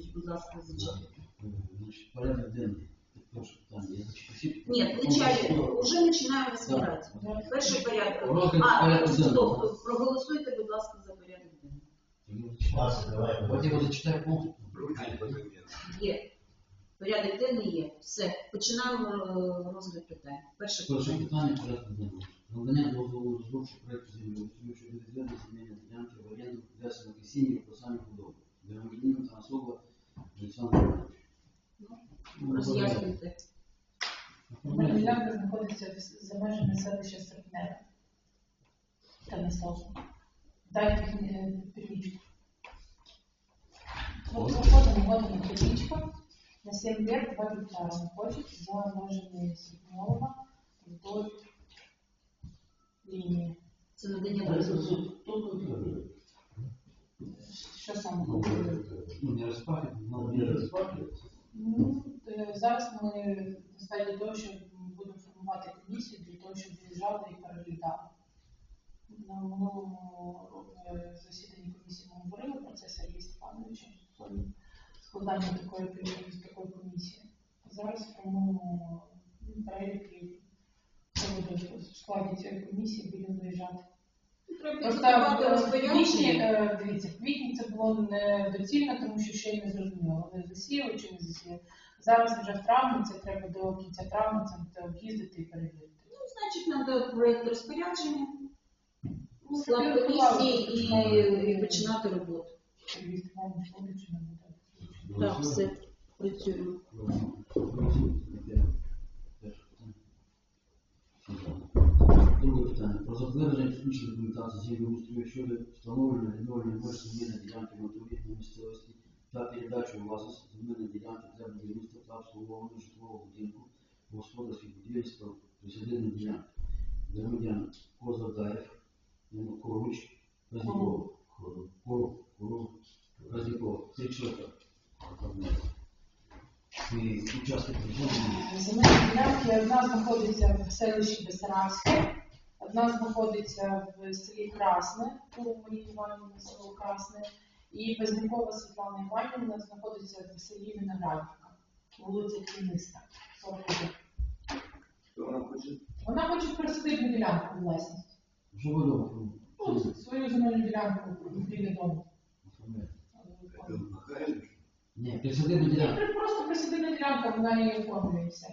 Васильович, будь ласка, зачитайте. Порядок денний. Всі. Ні, начали, вже починаємо збирати. Перший порядок. А, стоп, проголосуйте, будь ласка, за порядок денний. Потім зачитаю пункт. Є. Порядок денний є. Все. Починаємо е, розгляд питань. Перше Перше питання. питання порядку денного. Надання дозволу розробчу проєкту землеустрою щодо відведення земельної ділянки в оренду для самокисіння і посадні худоби. Та особа Олександр Іванович. Ну, Роз'яснюйте. Ділянка знаходиться за межами селища Серпневе. Та не сложно. Дайте е, петличку. Вот виходимо, вводимо петличку. На 7 лет 2 гектара он хочет за межами Серпневого вдоль лінії. Це надання. Що саме хотіли? Ну, не розпахати, але не розпахати. Ну, е, зараз ми на стадії того, що будемо формувати комісію для того, щоб виїжджали і переглядали. На минулому е, засіданні комісії ми говорили про це з Сергієм Степановичем складання такої, такої комісії. Зараз формуємо перелік і в складі цієї комісії будемо виїжджати. Просто в квітні, е, дивіться, в квітні це було недоцільно, тому що ще й не зрозуміло, вони засіяли чи не засіяли. Зараз вже в травні, це треба до кінця травня це об'їздити і перевірити. Ну, значить, треба проєкт розпорядження, Ну, склад комісії і, і починати роботу. Так, все, працюємо. Друге питання. Про затвердження технічної документації землеустрою щодо встановлення відновлення меж земельної ділянки в на місцевості та передачу у власність земельної ділянки для будівництва та обслуговування житлового будинку, господарських будівель споруд, присадибної ділянки. Громадян Козадаєв, Янукович, Разніков, Коров, Коров, Разніков, три чоловіка. І учасники ділянки одна знаходиться в селищі Бесарабське, одна знаходиться в селі Красне, у Марії Іванівні село Красне, і Безникова Світлана Іванівна знаходиться в селі Виноградівка, вулиця Кіниста, 41. Вона хоче присадити ділянку у власність. Вже видомо. Ну, свою земельну ділянку біля дому. Ні, присадибна ділянка. При- Просто присадибна ділянка, вона її оформлює і все.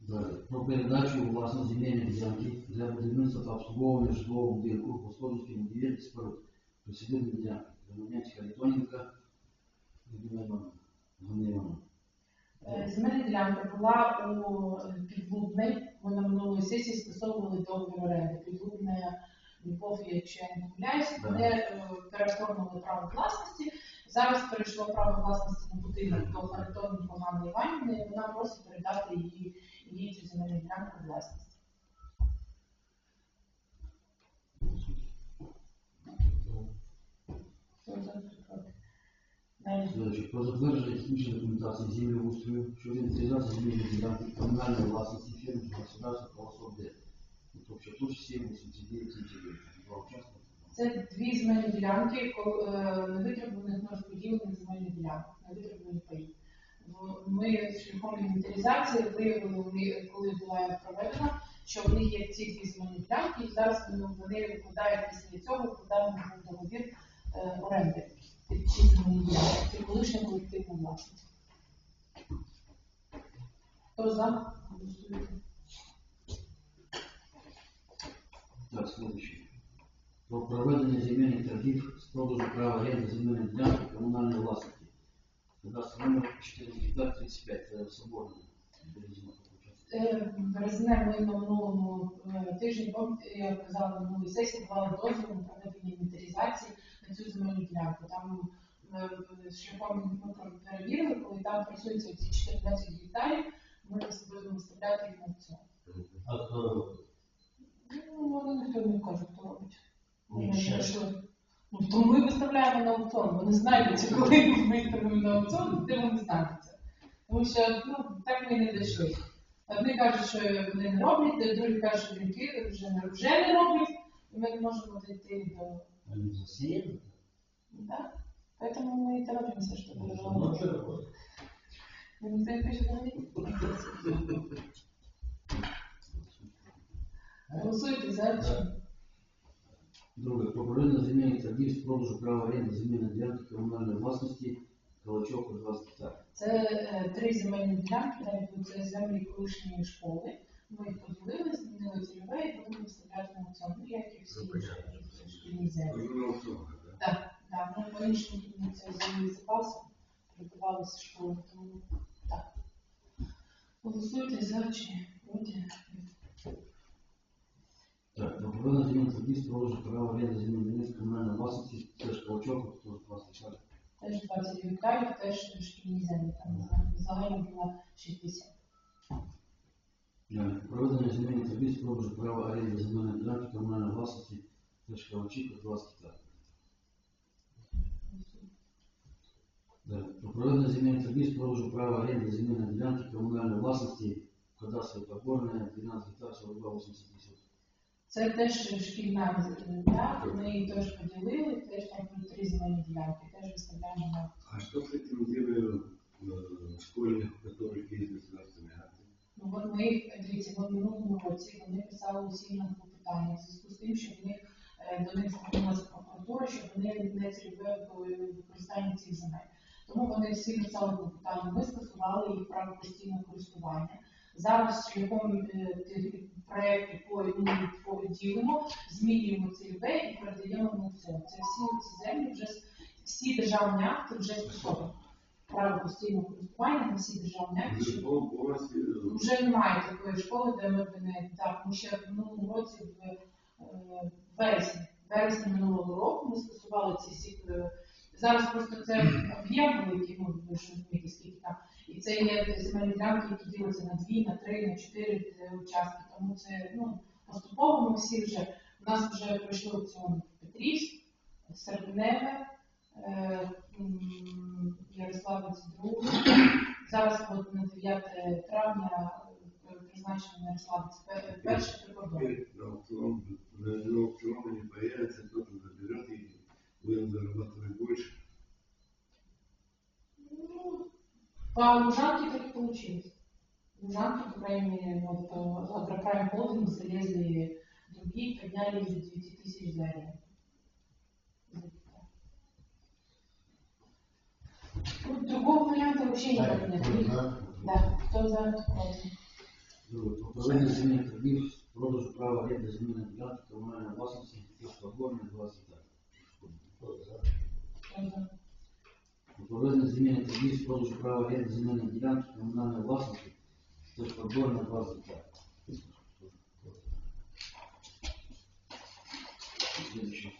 Далі. Про передачу у власність земельної ділянки для будівництва та обслуговування житлового будинку, господарських будівель, споруд. Присадибна ділянка. Громадянська Івановна. Ганна Івановна. Е, Земельна ділянка була у підлудний. Ми на минулої сесії скасовували договір оренди. Підлудна Любов, якщо я не помиляюсь, Да. вони е, переоформили право власності. Зараз перейшло право власності на будинок до Харитоненко Ганни Іванівни, і вона просить передати її, її цю земельну ділянку у власність. Хто за, хто проти? Далі. Следующее. Про затвердження технічної документації землеустрою щодо інвентаризації земельної ділянки комунальної власності фірмського господарства колосов Д. Тобто площа 7, 89, 79. Два участка. Це дві земельні ділянки, е, невитребуваних розподілених земельних ділянок, невитребувані паї. В- Ми шляхом інвентаризації виявили, коли була проведена, що в них є ці дві земельні ділянки, і зараз вони, вони викладають після цього викладаємо в договір е, оренди під ці земельні ділянки. Це колишня колективна власність. Хто за? Голосуйте. Так, следующее. Про проведення земельних торгів з продажу права оренди земельної ділянки комунальної власності. Кадастр номер 4 гектар 35, це соборне. Березіна. Е, Березне ми на минулому е, тижні, пам'ятаєте, я казала на минулій сесії, давали дозвіл на проведення інвентаризації на цю земельну ділянку. Там е, шляхом ми перевірили, коли там працюються ці 14 гектарів, ми будемо виставляти їх на аукціон. А хто робить? Ну, вони ніхто не каже, хто робить. Ми Ні, не ще. знайшли. Ну, тому ми виставляємо на аукціон. Вони знайдуться, коли ми виставимо на аукціон, де вони знайдуться. Тому що ну, так ми і не дійшли. Одні кажуть, що вони не роблять, другі кажуть, що жінки вже не, вже не роблять, і ми не можемо дійти до... Они засеяны. Да? Поэтому мы и торопимся, чтобы Ну, что такое? Ну, Никто не хочет говорить. Голосуйте за чи Друге. Про проведення земельних торгів з продажу права оренди земельної ділянки комунальної власності Калачок 20 гектар. Це е, три земельні ділянки, навіть це землі колишньої школи. Ми їх поділили, змінили цільове і будемо виставляти на аукціон, ну, як і всі інші шкільні землі. Так, так, ми по-іншому ми це землі запасу придавалися школи, тому так. Голосуйте за чи проти. Так, про проведення земельних торгів з продажу права оренди земельної ділянки комунальної власності теж Калачок 20 гектар. Теж 20 гектарів, теж шкільні землі, там загально було 60. Далі. Про проведення земельних торгів з продажу права оренди земельної ділянки комунальної власності теж Калачок 20 гектар. Далі. Про проведення земельних торгів з продажу права оренди земельної ділянки комунальної власності кадастрові подборне 12 гектар 42,88. Це теж шкільна земля, ми її теж поділили, теж там буде три земельні ділянки, теж виставляємо на А что с этим делают э, школьных, у которых есть государственные акты? Ну, от ми їх, дивіться, ми в минулому році вони писали усі на клопотання в зв'язку з тим, що в них, е, до них звернулася прокуратура, що вони не цільове використання цих земель. Тому вони всі писали клопотання, ми скасували їх право постійного користування. Зараз шляхом е, проєкту по ми поділимо, змінюємо цільове і передаємо на аукціон. Це всі ці землі вже всі державні акти вже скасовані. Право постійного користування на всі державні акти. Що- вже немає такої школи, де ми б не так. Ми ще в минулому році в е, вересні, вересні минулого року ми скасували ці всі. е, Зараз просто це об'єм великий, ну ви ж розумієте, скільки там. І це є земельні ділянки, які діляться на дві, на три, на чотири е, участки. Тому це ну поступово ми всі вже у нас вже пройшли в Петрівськ, Серпневе, е, Ярославець друге. Зараз от на 9 травня е, призначено на Ярославець перший прикордон. на аукцион, не появится, кто-то заберет и будем зарабатывать больше. Ну, По Лужанке так и получилось. Лужанки, по крайней мере, вот э, Агропром Холдинг залезли другие, подняли до 9 тысяч за аренду. Ну, другого варианта вообще никак нет. Да, кто за, кто против. Друге. Про проведення земельних торгів з продажу права оренди земельної ділянки комунальної власності теж подборне 20 гектар. Кто за? Про проведення земельних торгів з продажу права оренди земельної ділянки комунальної власності теж подборне 20 гектар. Слідуюче.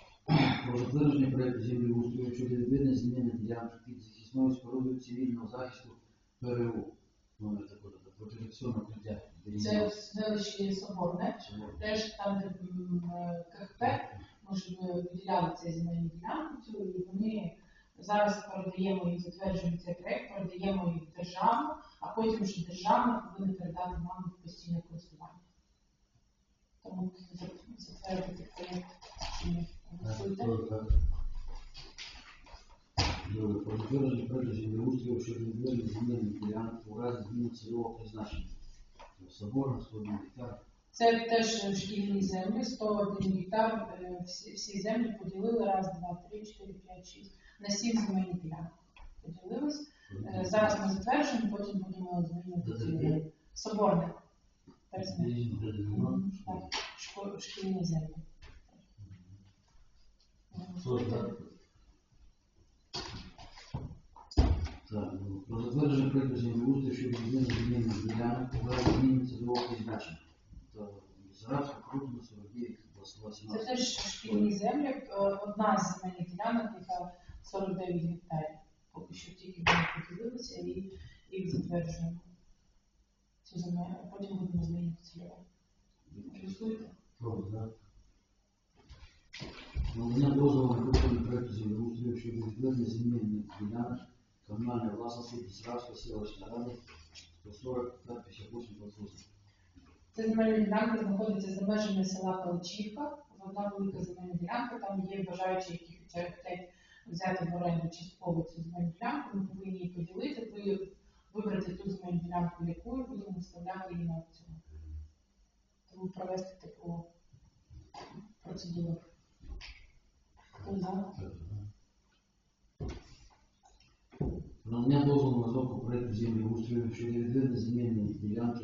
Про затвердження проекту землеустрою щодо відведення земельної ділянки під захисною спорудою цивільного захисту ПРУ. Номер такого протиакційне укриття. Це в селищі Соборне. Теж там, де е, КХП, ми е, виділяли цей земельну ділянку, і вони зараз передаємо їм, затверджуємо цей проект, передаємо їх в державу, а потім вже державна повинна передати нам постійне користування. Тому за- затвердити проект. і голосуйте. Друге. Про затвердження проекту землеустрою щодо відведення земельних ділянок у разі зміни цільового призначення. Соборна, 101 гектар. Це теж шкільні землі, 101 гектар, е, всі, всі землі поділили раз, два, три, чотири, п'ять, шість, на сім земельних ділянок. Поділились. Е, Зараз ми затверджуємо, потім будемо змінювати соборне. Шкільні землі. Так, ну, про затвердження проекту землеустрою щодо відведення земельних ділянок разі зміни цільового призначення. Зразка, Крутина, 49, Це 18. теж шкільні землі. Е, Одна з земельних ділянок, яка 49 гектарів. Поки що тільки вони поділилися і їх затверджуємо. Цю землю, а потім будемо змінювати цільове. Голосуйте. Так? Надання дозволу на виконання проекту землеустрою щодо відведення земельних ділянок комунальної власності Бісарабської селищної ради 140, 58, 28. Це земельна ділянка знаходиться за межами села Каличівка. Одна велика земельна ділянка, там є бажаючі, які хочуть взяти в оренду частково цю земельну ділянку. Ми повинні її поділити, ви- вибрати ту земельну ділянку, яку будемо виставляти її на аукціон. Тому провести таку процедуру. Хто за? Надання дозволу на розробку проекту землеустрою щодо відведення земельної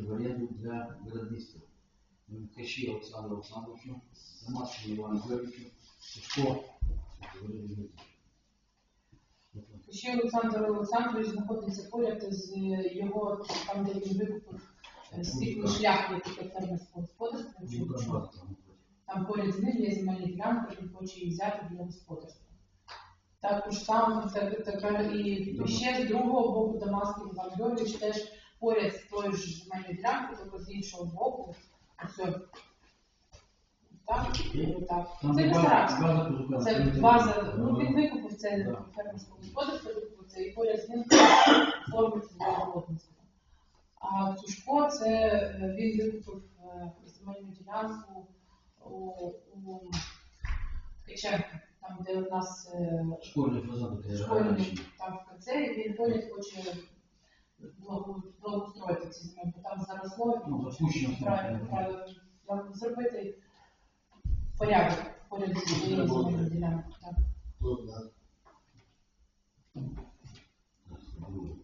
в оренду для виробництва. Кащі Олександру Олександровичу, Самашину Івану Георгійовичу, Сушко. Ще Олександр Олександрович знаходиться поряд з його, там, де він викупив е, світлий шлях, який ви чули. Там поряд з ним є земельна ділянка, він хоче її взяти для господарства. Також там так, так, і ще з другого боку Дамасків Іван теж поряд з тою ж земельною ділянкою, тільки з іншого боку. Ось. Так, так. Це база, Бесарабська. Це база, ну він викупив це Да. фермерське господарство, це і поряд з ним формить для городництва. А Цушко це е, він викупив е, земельну ділянку у, у там де у нас е, Школьний фазан, школьний там в КЦ, і він поряд хоче благо- благоустроїти ці землі, бо там заросло, і Ну, запущено. правильно, правильно зробити порядок поряд з своєю земельною ділянкою. Так.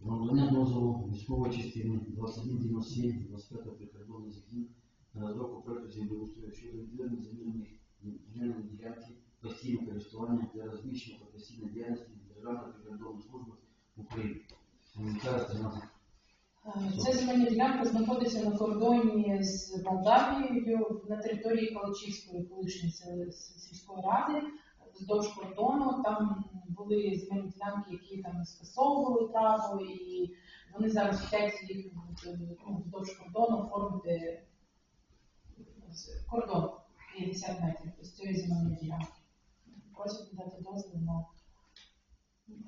Надання дозволу військової частини 2197 25 прикордонний загін на розробку проекту землеустрою щодо відведення земельних земельної ділянки постійного користування для розміщення професійної діяльності Державної прикордонної служби України. Коментар 13. Е, Ця земельна ділянка знаходиться на кордоні з Молдавією на території Калачівської колишньої сільської ради. Вздовж кордону там були земельні ділянки, які там скасовували право, і вони зараз хочуть їх е, ну, вздовж кордону оформити кордон 50 метрів з цієї земельної ділянки. Просять дати дозвіл на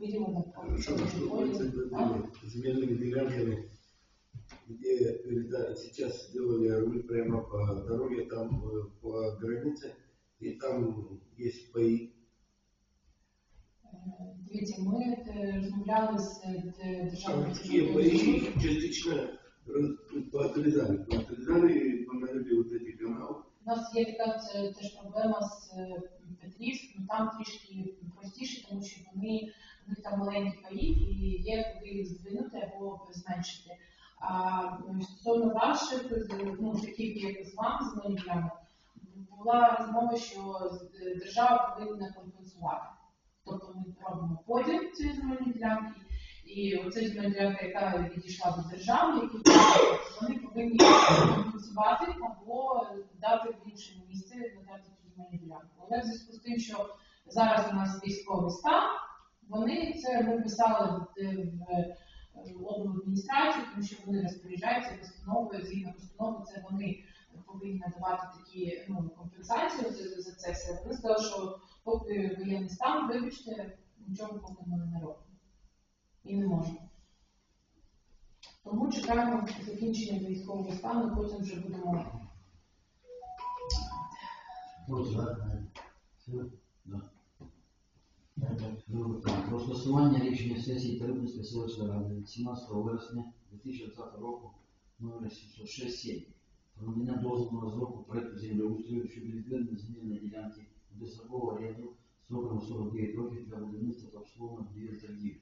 виділення земельными делянками, где переда- сейчас сделали руль прямо по дороге, там э, по границе, и там есть паи. Дивіться, ми е, розмовляли з е, державною паи частично поотрезали. Поотрезали, померили вот эти каналы. У нас є така теж проблема з е, Петрівським, там трішки простіше, тому що вони у них там маленькі паї і є куди їх здвинути або зменшити. А стосовно ваших, ну таких як з вами, з моїм ділянок, була розмова, що держава повинна компенсувати. Тобто ми робимо поділ цієї земельної ділянки, і оця земельна ділянка, яка відійшла до держави, які вони повинні компенсувати або дати в інше місце, надати цю земельну ділянку. Але в зв'язку з тим, що зараз у нас військовий стан, вони це ми писали в, в, в обладміністрацію, тому що вони розпоряджаються постановою, згідно постанови, це вони повинні надавати такі ну, компенсацію за, це все. Вони сказали, що поки воєнний стан, вибачте, нічого поки ми не робимо. І не можемо. Тому чекаємо закінчення військового стану, потім вже будемо. Про скасування рішення сесії Тернопільської селищної ради 17 вересня 2020 року номер 706 про надання дозволу на розробку проекту землеустрою щодо відведення земельної ділянки безстрокового оренду строком 49 років для будівництва та обслуговування будівель торгівлі.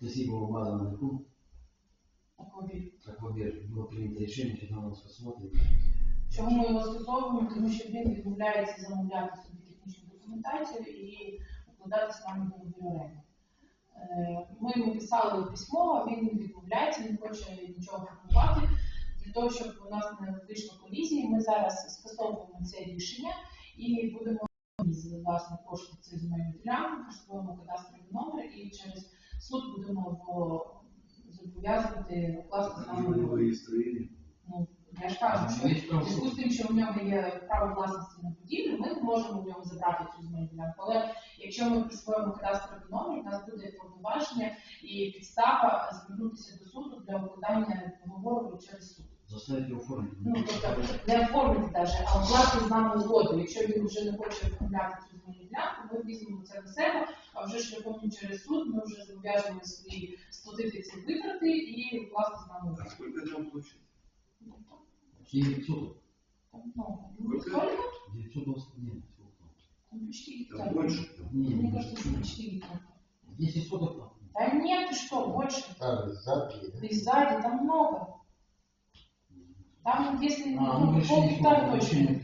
Тесібова база на яку. Аквабір було прийнято рішення, що треба скасувати. Чому ми його стосовуємо? Тому що він відмовляється замовляти собі технічну документацію і укладати з нами договір. Ми йому писали письмо, він відмовляється, не хоче нічого формувати. Для того, щоб у нас не вийшло колізії, ми зараз скасовуємо це рішення і будемо за власні кошти цю земельну ділянку, присвоїмо кадастровий номер і через суд будемо зобов'язувати укласти з Новые ну, Я ж кажу, що в зв'язку з тим, що в нього є право власності на будівлю, ми можемо у нього забрати цю земельну ділянку. Але якщо ми присвоїмо кадастровий номер, у нас буде повноваження і підстава звернутися до суду для укладання договору через суд. Заставить его оформить. Ну, тобто не оформити навіть, а укласти з нами угоду. Якщо він вже не хоче оформляти цю земельну ділянку, ми візьмемо це на себе, а вже шляхом через суд ми вже зобов'яжемо свої сплатити ці витрати і укласти з нами А угоду. сколько там площадь? Ну, так, 900. там много. Ну, Сколько? сколько? 920 нет. там? Там почти Там гектар. больше. Там. Не, Мне кажется, что почти гектар. 10 соток там. Да нет, ты что, больше. А, сзади, И сзади там много. Там, если а, ну, ну, пол гектара точно.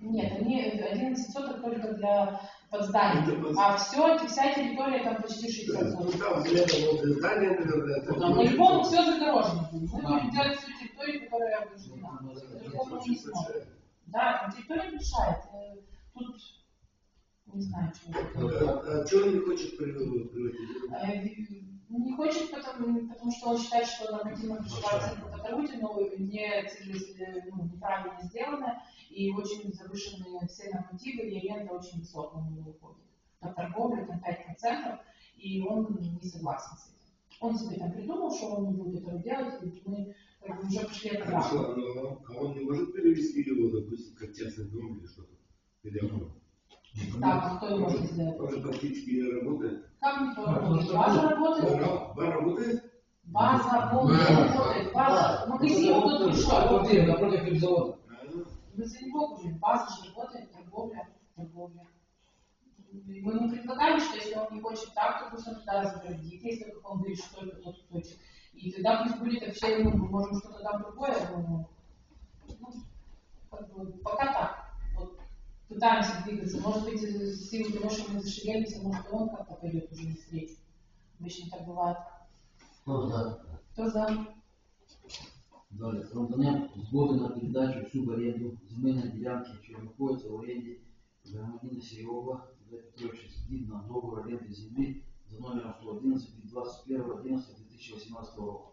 Нет, они 11 соток только для под здание. А все, вся территория там почти 60 соток. Там здание, Но все загорожено. Ну, Мы делать всю территорию, которая обрушена. Да, территория большая. Э, тут не знаю, чего. А, а, а чего не хочет приводить? Э, не хочет, потому, потому что он считает, что нормативно-правовая оценка по Тарутину не, ну, неправильно сделана, и очень завышенные все нормативы, и аренда очень высокая у него выходит. По торговле там 5%, и он не согласен с этим. Он себе там придумал, что он не будет этого делать, и мы как бы, уже это дальше. Хорошо, но а он не может перевести его, допустим, как частный дом или что-то? Или он? Так, а кто его может сделать? Он же практически не работает. Как не Да, работает? просто База вот- работает, Бар, бар работает? база полностью Да. работает, база, магазин Это тут вот, пришел. Квартира напротив хлебзавода. А, Мы за него говорим, база же работает, торговля, торговля. И Мы ему предлагали, что если он не хочет так, то пусть он туда разградит, если как он говорит, что только тот хочет. И тогда пусть будет вообще, ну, мы можем что-то там другое, ну, ну, как бы, пока так. Вот, пытаемся двигаться. Может быть, в силу того, что мы зашевелимся, может, и он как-то пойдет уже навстречу. Обычно так бывает. кто за? Кто за? Далі. Про надання згоди на передачу всю в оренду земельної ділянки, що знаходиться в оренді громадянина Сірова Олега Петровича згідно договору оренди землі за номером 111 від 21.11.2018 року.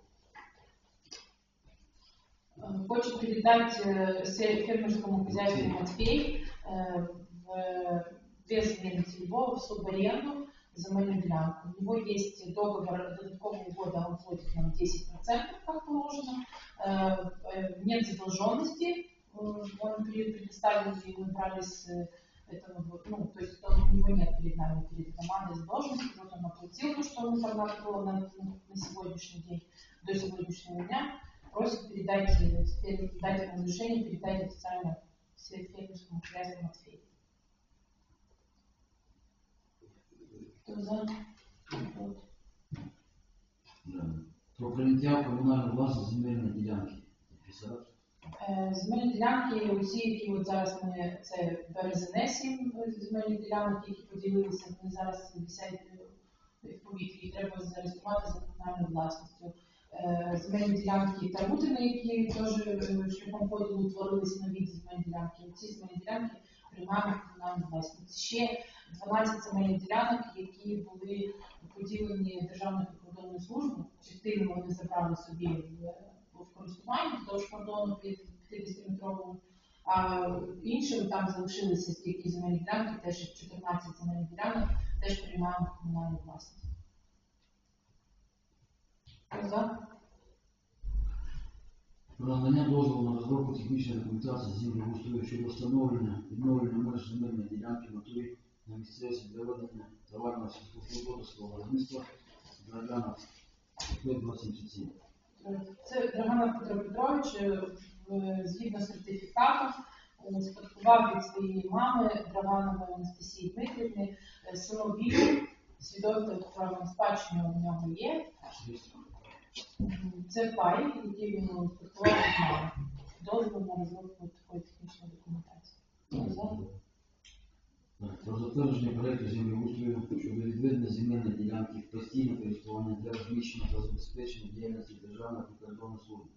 Э, хочет передать э, се- фермерскому хозяйству Матфей э, в, без измены целевого в субаренду земельную делянку. У него есть договор додаткового года, он платит нам 10%, как положено. Э, э, Нет задолженности, э, он предоставил, и мы брали с э, этого, ну, то есть он- у него нет перед нами, перед командой задолженности, вот он оплатил то, что ему тогда было на, на сегодняшний день, до сегодняшнего дня просит передать, э, теперь дать разрешение передать официально фермерскому хозяйству Матфей. Кто за? Да. Про прийняття в комунальну власність земельної ділянки. Підписати. Е, Земельні ділянки, усі, які от зараз ми, це березине сім е, земельних ділянок, які поділилися, вони зараз висять е, в повітрі, і треба зареєструвати за комунальною власністю. Е, Земельні ділянки Тарутини, які теж е, шляхом поділу утворились нові земельні ділянки. Ці земельні ділянки приймаємо комунальну власність. Ще 12 земельних ділянок, які були поділені Державною прикордонною службою, частину вони забрали собі в, в користування, того кордону під 50-метровому, а іншими там залишилися тільки земельні ділянки, теж 14 земельних ділянок, теж приймаємо комунальну власність. За? Про надання дозволу на розробку технічної документації землеустрою щодо встановлення відновлення меж земельної ділянки в натурі на місцевості для ведення товарного сільськогосподарського виробництва Драгана 587. Це Драгана Петро Петрович, е, згідно сертифікату, е, спадкував від своєї мами Драганової Анастасії Дмитрівни е, село Білі, свідоцтво право на у нього є. Це пай, який він спадкував від. Дозвіл на розробку такої технічної документації. Так, Про затвердження проекту землеустрою щодо відведення земельної ділянки в постійне користування для розміщення та забезпечення діяльності Державної прикордонної служби,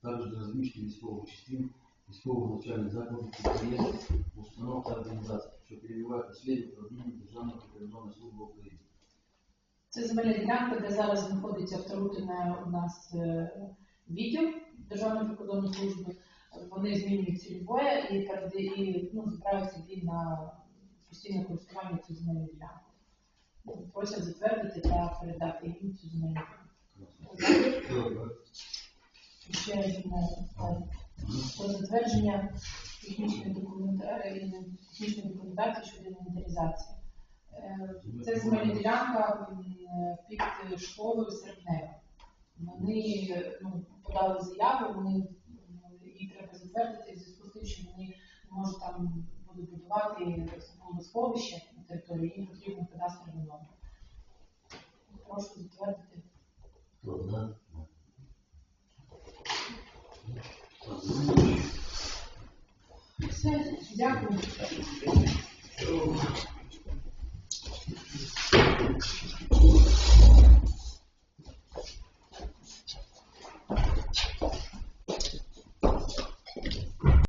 також для розміщення військових частин, військових навчальних закладів, підприємств, установ та організацій, що перебувають у сфері управління Державної прикордонної служби України. Це земельна ділянка, де зараз знаходиться вторутине у нас е, відділ Державної прикордонної служби. Вони змінюють цільове і переда- і ну, збирають собі на постійне користування цю земельну ділянку. Просять затвердити та передати їм цю земельну ділянку. Ще одне про затвердження технічної документації щодо інвентаризації. Е, Це земельна ділянка під школою Серпнева. Вони ну, подали заяву, вони її треба затвердити в зв'язку з тим, що вони можуть там будуть будувати водосховище на території, їм потрібен кадастровий номер. Прошу затвердити. Все, дякую. Thanks.